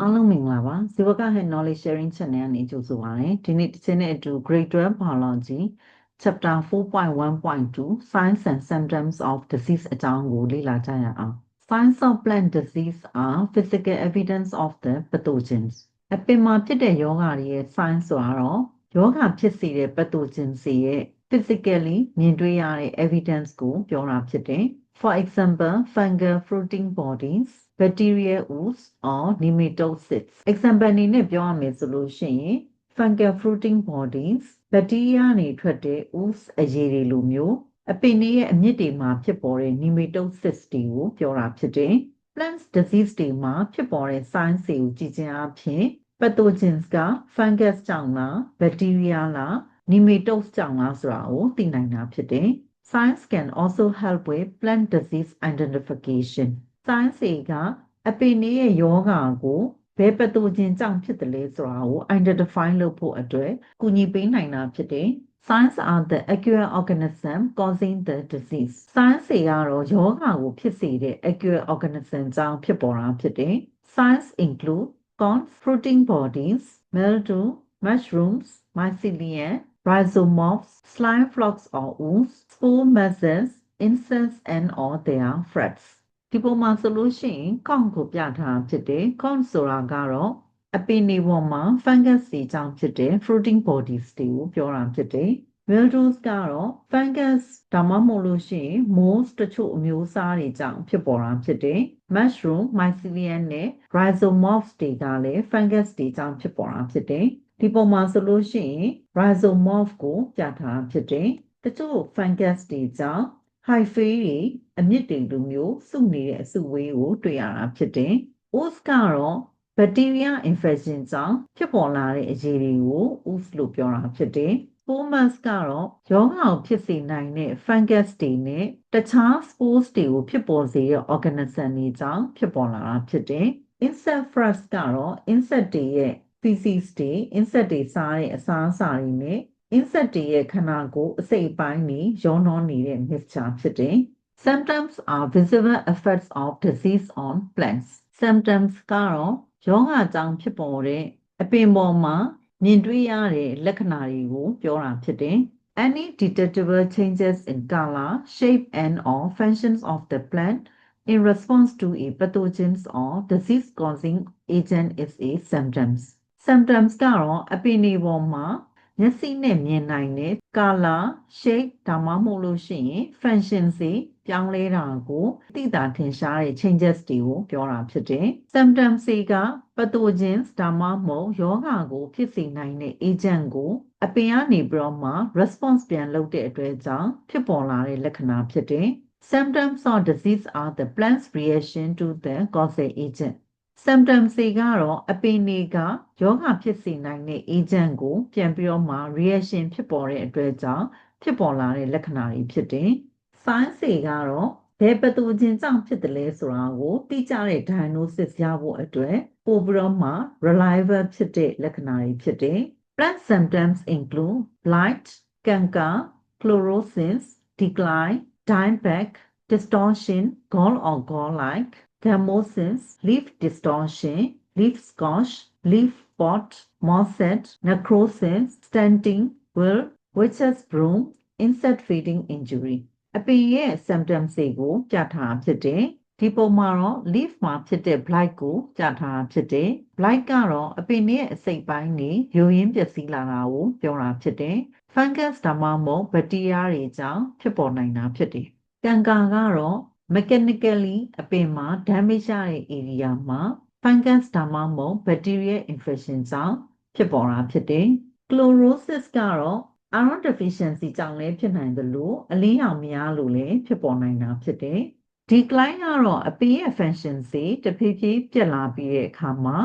အားလုံးမင်္ဂလာပါဇီဝကဟဲ knowledge sharing channel ကနေကြိုဆိုပါရစေဒီနေ့တစ်ချိန်နဲ့အတူ grade 12 biology chapter 4.1.2 signs and symptoms of disease အကြောင်းကိုလေ့လာကြရအောင် signs of plant disease are physical evidence of the pathogens အပင်မှာဖြစ်တဲ့ယောဂတွေရဲ့ sign ဆိုတာတော့ယောဂဖြစ်စေတဲ့ pathogens တွေရဲ့ physically မြင်တွေ့ရတဲ့ evidence ကိုပြောတာဖြစ်တယ် for example fungal fruiting bodies bacterial ooze or nematocysts example အနေနဲ့ပြောရမယ်ဆိုလို့ရှိရင် fungal fruiting bodies bacteria နေထွက်တဲ့ ooze အရည်တွေလိုမျိုးအပင်တွေရဲ့အမြစ်တွေမှာဖြစ်ပေါ်တဲ့ nematocysts တွေကိုပြောတာဖြစ်တယ် plants disease တွေမှာဖြစ်ပေါ်တဲ့ signs တွေကိုကြည့်ခြင်းအပြင် pathogens က fungus ကြောင့်လား bacteria လား nematodes ကြောင့်လားဆိုတာကိုသိနိုင်တာဖြစ်တယ် Science can also help with plant disease identification. Science ကအပင်ရဲ့ယောဂါကိုဘယ်ပတိုဂျင်ကြောင့်ဖြစ်တယ်လဲဆိုတာကို identify လုပ်ဖို့အတွက်ကူညီပေးနိုင်တာဖြစ်တယ်။ Science are the aqueous organism causing the disease. Science တွေကတော့ယောဂါကိုဖြစ်စေတဲ့ aqueous organism ကြောင့်ဖြစ်ပေါ်တာဖြစ်တယ်။ Science include corns, fruiting bodies, mildew, mushrooms, mycelium, rhizomorphs, slime flocs or ooze, spore masses, insects and all their threats. ဒီပုံမှာဆိုလို့ရှိရင် count ကိုပြထားတာဖြစ်တယ် count ဆိုတာကတော့အပင်တွေပေါ်မှာ fungus တွေကြောင့်ဖြစ်တဲ့ fruiting bodies တွေကိုပြောတာဖြစ်တယ် mildews ကတော့ fungus ဒါမှမဟုတ်လို့ရှိရင် mold တချို့အမျိုးအစားတွေကြောင့်ဖြစ်ပေါ်တာဖြစ်တယ် mushroom mycelium နဲ့ rhizomorphs တွေကလည်း fungus တွေကြောင့်ဖြစ်ပေါ်တာဖြစ်တယ်ဒီပုံမှာဆိုလို့ရှိရင် rhizomorph ကိုပြထားဖြစ်တယ်တချို့ fungus တွေကြောင့် hyphae တွေအမြင့်တွေလိုမျိုးစုနေတဲ့အစုဝေးကိုတွေ့ရတာဖြစ်တယ် ooze ကတော့ bacteria infection ကြောင့်ဖြစ်ပေါ်လာတဲ့အရည်တွေကို ooze လို့ပြောတာဖြစ်တယ် spores ကတော့ယောဂါကိုဖြစ်စေနိုင်တဲ့ fungus တွေနဲ့တခြား spores တွေကိုဖြစ်ပေါ်စေတဲ့ organism တွေကြောင့်ဖြစ်ပေါ်လာတာဖြစ်တယ် insect fresh ကတော့ insect တွေရဲ့ species တွေ insect တွေစားတဲ့အစားအစာတွေနဲ့ insect တွေရဲ့ခန္ဓာကိုယ်အစိတ်အပိုင်းတွေရောနှောနေတဲ့ mixture ဖြစ်တယ် symptoms are visible effects of disease on plants symptoms ကတော့ယောဂကြောင့်ဖြစ်ပေါ်တဲ့အပင်ပေါ်မှာမြင်တွေ့ရတဲ့လက္ခဏာတွေကိုပြောတာဖြစ်တယ် any detectable changes in color shape and or functions of the plant in response to a pathogens or disease causing agent is a symptoms symptoms ကတော့အပင်တွေပေါ်မှာ မျက်စိနဲ့မြင်နိုင်တဲ့ color shape ဒါမှမဟုတ်လို့ရှိရင် function စီပြောင်းလဲတာကိုသိတာထင်ရှားတဲ့ changes တွေကိုပြောတာဖြစ်တယ် symptoms တွေက pathogens ဒါမှမဟုတ်ယောဂါကိုဖြစ်စေနိုင်တဲ့ agent ကိုအပင်ကနေပြီးတော့မှ response ပြန်လုပ်တဲ့အတွက်ကြောင့်ဖြစ်ပေါ်လာတဲ့လက္ခဏာဖြစ်တယ် symptoms of disease are the plant's reaction to the causal agent symptoms တွေကတော့အပင်တွေကယောဂဖြစ်စေနိုင်တဲ့ agent ကို ပြန်ပြီးတော့မှ reaction ဖြစ်ပေါ်တဲ့အတွက်ကြောင့်ဖြစ်ပေါ်လာတဲ့လက္ခဏာတွေဖြစ်တယ်။ signs တွေကတော့ဘယ်ပသိုဂျင်ကြောင့်ဖြစ်တယ်လဲဆိုတာကိုတိကျတဲ့ diagnosis ရဖို့အတွက်ပိုပြီးတော့မှ reliable ဖြစ်တဲ့လက္ခဏာတွေဖြစ်တယ်။ plant symptoms include blight, canker, chlorosis, decline, dieback, distortion, gall or gall-like Gamosis, leaf distortion, leaf scorch, leaf spot, mossette, necrosis, stunting, wilt, witch's broom, insect feeding injury အပင်ရဲ့ symptoms တွေကိုပြထားဖြစ်တယ်ဒီပုံမှာတော့ leaf မှာဖြစ်တဲ့ blight ကိုပြထားဖြစ်တယ် blight ကတော့အပင်ရဲ့အစိတ်ပိုင်းတွေယိုရင်းပျက်စီးလာတာကိုပြောတာဖြစ်တယ် fungus ဒါမှမဟုတ် bacteria တွေကြောင့်ဖြစ်ပေါ်နိုင်တာဖြစ်တယ်ကံကာကတော့ mechanically အပင်မှာ damage ရတဲ့ area မှာ fungus ဒါမှမဟုတ် bacterial infection ကြောင့်ဖြစ်ပေါ်တာဖြစ်တယ်။ chlorosis ကတော့ iron deficiency ကြောင့်လည်းဖြစ်နိုင်သလိုအလင်းရောင်များလို့လည်းဖြစ်ပေါ်နိုင်တာဖြစ်တယ်။ decline ကတော့အပင်ရဲ့ function စီတဖြည်းဖြည်းပြတ်လာပြီးတဲ့အခါမှာ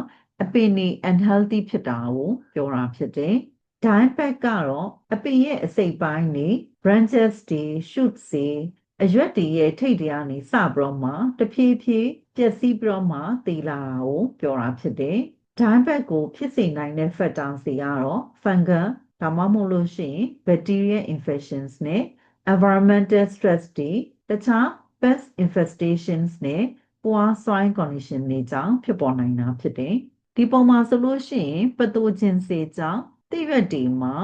အပင်တွေ unhealthy ဖြစ်တာကိုပြောတာဖြစ်တယ်။ dieback ကတော့အပင်ရဲ့အစိတ်ပိုင်းတွေ branches တွေ shoots တွေ အရွက်တွေရဲ့ထိပ်တွေကနေစပြီးတော့မှတဖြည်းဖြည်းပျက်စီးပြီးတော့မှတည်လာတာကိုပြောတာဖြစ်တယ်။ dieback ကိုဖြစ်စေနိုင်တဲ့ factor တွေကတော့ fungal ဒါမှမဟုတ်လို့ရှိရင် bacterial infections နဲ့ environmental stress တွေတခြား pest infestations နဲ့ poor soil condition တွေကြောင့်ဖြစ်ပေါ်နိုင်တာဖြစ်တယ်ဒီပုံမှာဆိုလို့ရှိရင်ပတိုဂျင်စေကြောင့်တိရွက်တွေမှာ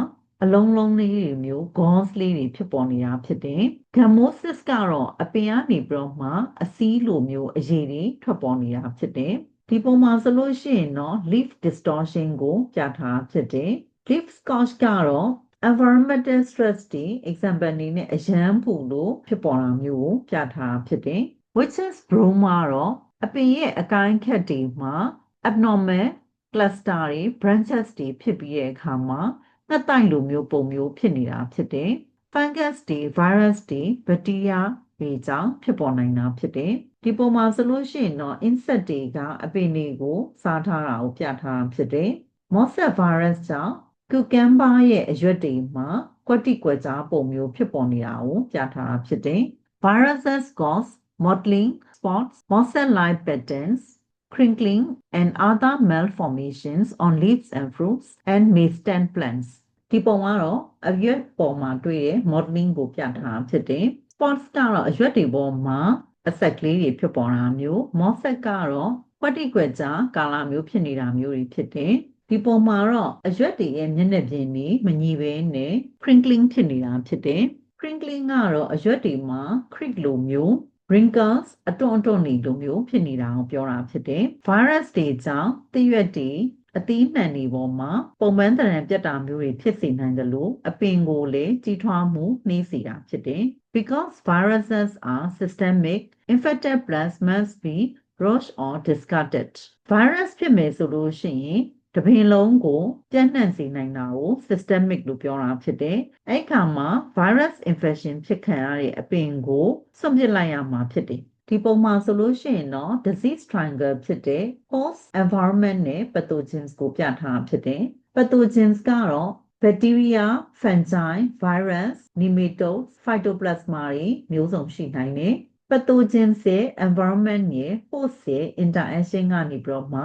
အလုံးလုံးလေးတွေမျိုး gauze လေးတွေဖြစ်ပေါ်နေတာဖြစ်တယ်။ gammosis ကတော့အပင်ကနေပြီးတော့မှအစည်းလိုမျိုးအရည်တွေထွက်ပေါ်နေတာဖြစ်တယ်။ဒီပုံမှာဆိုလို့ရှိရင်တော့ leaf distortion ကိုပြထားဖြစ်တယ်။ leaf scorch ကတော့ environmental stress တွေ example အနေနဲ့အရန်ပူလို့ဖြစ်ပေါ်တာမျိုးကိုပြထားဖြစ်တယ်။ witches broom ကတော့အပင်ရဲ့အကိုင်းခက်တွေမှာ abnormal cluster တွေ branches တွေဖြစ်ပြီးတဲ့အခါမှာ ငှက်တိုင်လိုမျိုးပုံမျိုးဖြစ်နေတာဖြစ်တယ်။ fungus တွေ virus တွေ bacteria တွေကြောင့်ဖြစ်ပေါ်နိုင်တာဖြစ်တယ်။ဒီပုံမှာဆိုလို့ရှိရင်တော့ insect တွေကအပင်တွေကို စားထားတာကိုပြထားတာဖြစ်တယ်။ mosaic virus ကြောင့် cucumber ရဲ့အရွက်တွေမှာကွက်တိကွက်ကြားပုံမျိုးဖြစ်ပေါ်နေတာကိုပြထားတာဖြစ်တယ်။ viruses cause mottling, spots, mosaic-like patterns, crinkling, and other malformations on leaves and fruits and may stem plants. ဒီပုံကတော့အရွက်ပေါ်မှာတွေ့တဲ့ mottling ကိုပြထားတာဖြစ်တယ်။ spots ကတော့အရွက်တွေပေါ်မှာအဆက်ကလေးတွေဖြစ်ပေါ်တာမျိုး mosaic ကတော့ကွက်တိကွက်ကြားကာလာမျိုးဖြစ်နေတာမျိုးတွေဖြစ်တယ်။ဒီပုံမှာတော့အရွက်တွေရဲ့မျက်နှာပြင်တွေမညီဘဲနဲ့ crinkling ဖြစ်နေတာဖြစ်တယ်။ crinkling ကတော့အရွက်တွေမှာ creak လိုမျိုး wrinkles အတွန့်အတွန့်တွေလိုမျိုးဖြစ်နေတာကိုပြောတာဖြစ်တယ်။ virus တွေကြောင့်တရွက်တွေအသီးနှံတွေပေါ်မှာပုံပန်းတရံပြတ်တာမျိုးတွေဖြစ်စေနိုင်တယ်လို့အပင်ကိုလည်းကြီးထွားမှုနှေးစေတာဖြစ်တယ်။ because viruses are systemic infected plants must be rushed or discarded virus ဖြစ်မယ်ဆိုလို့ရှိရင် တပင်လုံးကိုပြန့်နှံ့စေနိုင်တာကို systemic လို့ပြောတာဖြစ်တယ်။အဲ့ခါမှာ virus infection ဖြစ်ခံရတဲ့အပင်ကိုစွန့်ပစ်လိုက်ရမှာဖြစ်တယ်။ဒီပုံမှာဆိုလို့ရှိရင်တော့ disease triangle ဖြစ်တဲ့ host environment နဲ့ pathogens ကိုပြထားဖြစ်တယ်။ pathogens ကတော့ bacteria, fungi, virus, nematodes, phytoplasma တွေမျိုးစုံရှိနိုင်တယ်။ pathogens ရဲ့ environment ရဲ့ host ရဲ့ interaction ကနေပြီးတော့မှ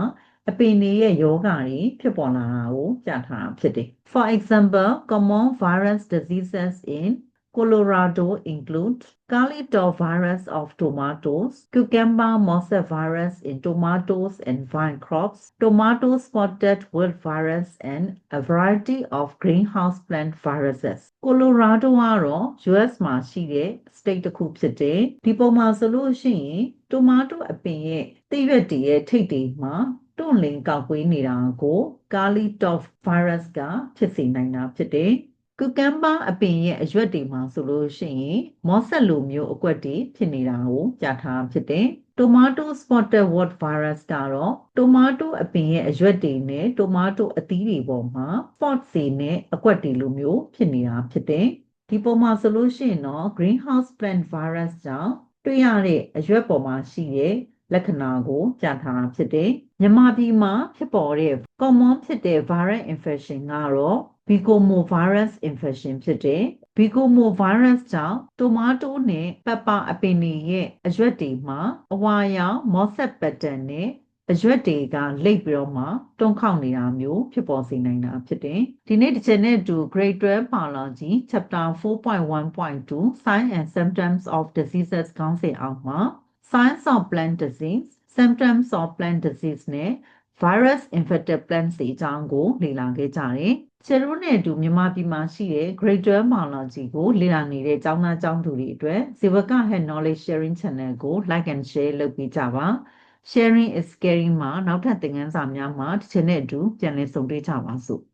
အပင်တွေရဲ့ယောဂတွေဖြစ်ပေါ်လာတာကိုပြထားတာဖြစ်တယ်။ For example, common virus diseases in Colorado include Carlito virus of tomatoes, cucumber mosaic virus in tomatoes and vine crops, tomato spotted wilt virus, and a variety of greenhouse plant viruses. Colorado ကတော့ US မှာရှိတဲ့ state တစ်ခုဖြစ်တယ်။ဒီပုံမှာဆိုလို့ရှိရင် tomato အပင်ရဲ့သစ်ရွက်တွေရဲ့ထိပ်တွေမှာ တွန့်လင်ကောက်ကွေးနေတာကို Carlitoph virus ကဖြစ်စေနိုင်တာဖြစ်တယ်။ကူကမ်ဘာအပင်ရဲ့အရွက်တွေမှာဆိုလို့ရှိရင်မော့ဆက်လိုမျိုးအကွက်တွေဖြစ်နေတာကိုပြထားဖြစ်တယ်။ Tomato spotted wart virus ကတော့တိုမာတိုအပင်ရဲ့အရွက်တွေနဲ့တိုမာတိုအသီးတွေပေါ်မှာ spot တွေနဲ့အကွက်တွေလိုမျိုးဖြစ်နေတာဖြစ်တယ်။ဒီပုံမှာဆိုလို့ရှိရင်တော့ greenhouse plant virus ကြောင့်တွေ့ရတဲ့အရွက်ပေါ်မှာရှိတဲ့လက္ခဏာကိုပြထားတာဖြစ်တယ်။ မြန်မာပြည်မှာဖြစ်ပေါ်တဲ့ common ဖြစ်တဲ့ viral infection ကတော့ Becomovirus infection ဖြစ်တယ်။ Becomovirus ကြောင့်တိုမာတိုနဲ့ပက်ပါအပင်တွေရဲ့အရွက်တွေမှာအဝါရောင် mosaic pattern နဲ့အရွက်တွေကလိပ်ပြီးတော့မှတွန်းခေါက်နေတာမျိုးဖြစ်ပေါ်စေနိုင်တာဖြစ်တယ်။ဒီနေ့တစ်ချက်နဲ့အတူ grade 12 biology chapter 4.1.2 sign and symptoms of diseases ခေါင်းစဉ်အောက်မှာ signs of plant disease symptoms of plant disease နဲ့ virus infected plants တွေအကြောင်းကို လေ့လာခဲ့ကြတယ်။ကျတို့နဲ့အတူမြန်မာပြည်မှာရှိတဲ့ grade 12 biology ကိုလေ့လာနေတဲ့ကျောင်းသားကျောင်းသူတွေအတွက်ဇေဝက Head Knowledge Sharing Channel ကို like and share လုပ်ပေးကြပါ။ Sharing is caring မှာနောက်ထပ်သင်ခန်းစာများမှာတစ်ချက်နဲ့အတူပြန်လည်ဆုံတွေ့ကြပါစို့။